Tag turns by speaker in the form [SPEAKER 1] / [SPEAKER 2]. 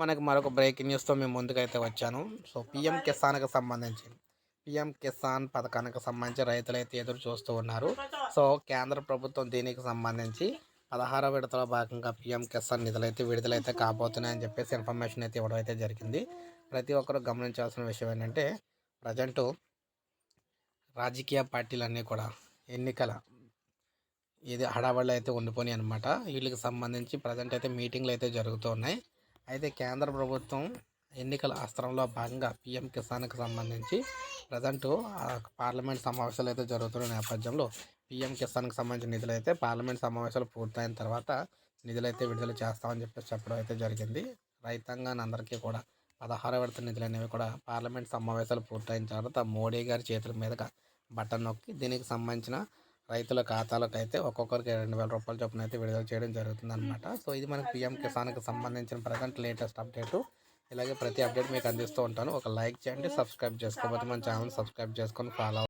[SPEAKER 1] మనకి మరొక బ్రేకింగ్ న్యూస్తో మేము ముందుకైతే వచ్చాను. సో పిఎం కిసాన్కి సంబంధించి పిఎం కిసాన్ పథకానికి సంబంధించి రైతులైతే ఎదురు చూస్తూ ఉన్నారు. సో కేంద్ర ప్రభుత్వం దీనికి సంబంధించి పదహారవ విడతలో భాగంగా పిఎం కిసాన్ నిధులైతే విడుదలైతే కాబోతున్నాయని చెప్పేసి ఇన్ఫర్మేషన్ అయితే ఇవ్వడం అయితే జరిగింది. ప్రతి ఒక్కరూ గమనించాల్సిన విషయం ఏంటంటే ప్రజెంటు రాజకీయ పార్టీలన్నీ కూడా ఎన్నికల ఇది హడావళ్ళు అయితే ఉండిపోయినాయి అనమాట వీళ్ళకి సంబంధించి ప్రజెంట్ అయితే మీటింగ్లు అయితే జరుగుతూ ఉన్నాయి. అయితే కేంద్ర ప్రభుత్వం ఎన్నికల అస్త్రంలో భాగంగా పీఎం కిసాన్కి సంబంధించి ప్రజెంటు పార్లమెంట్ సమావేశాలు అయితే జరుగుతున్న నేపథ్యంలో పీఎం కిసాన్కి సంబంధించిన నిధులు అయితే పార్లమెంట్ సమావేశాలు పూర్తయిన తర్వాత నిధులు అయితే విడుదల చేస్తామని చెప్పేసి చెప్పడం అయితే జరిగింది. రైతాంగాన్ని అందరికీ కూడా పదహారు విడత నిధులు అనేవి కూడా పార్లమెంట్ సమావేశాలు పూర్తయిన తర్వాత మోడీ గారి చేతుల మీదుగా బటన్ నొక్కి దీనికి సంబంధించిన రైతుల ఖాతాలకు అయితే ఒక్కొక్కరికి రెండు వేల రూపాయల చొప్పున అయితే విడుదల చేయడం జరుగుతుంది అనమాట సో ఇది మనకి పిఎం కిసాన్కి సంబంధించిన ప్రజెంట్ లేటెస్ట్ అప్డేటు. ఇలాగే ప్రతి అప్డేట్ మీకు అందిస్తూ ఉంటాను. ఒక లైక్ చేయండి సబ్స్క్రైబ్ చేసుకోకపోతే మన ఛానల్ సబ్స్క్రైబ్ చేసుకొని ఫాలో